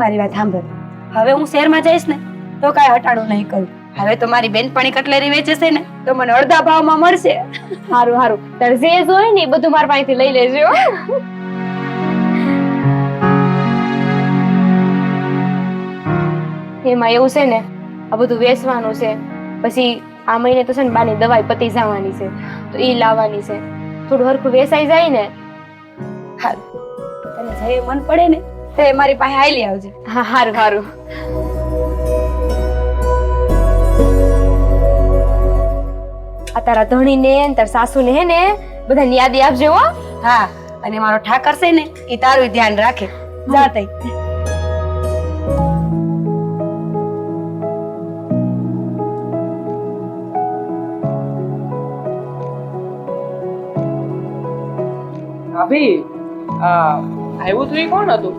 મારી વાત સાંભળ. હવે હું શહેરમાં જઈશ ને તો કાંઈ હટાડું નહીં કરું. હવે તો મારી બેનપણી કટલેરી વેચે છે ને તો મને અડધા ભાવમાં મળશે. સારું સારું તારે જે હોય ને એ બધું મારા પાસેથી લઈ લેજો એમાં એવું છે ને આ બધું વેચવાનું છે. પછી આ મહિને તો છે ને બાની દવાઈ પતી જવાની છે તો એ લાવવાની છે. થોડું હરખું વેસાઈ જાય ને. હા તને જે મન પડે ને તે મારી પાસે હાલી આવજે. હા હારું હારું. આ તારા ધણી ને તારા સાસુને હે ને બધાની યાદી આપજો હો. હા અને મારો ઠાકર છે ને એ તારું ધ્યાન રાખે. જા તઈ. ભાભી આ આવ્યું તું એ કોણ હતું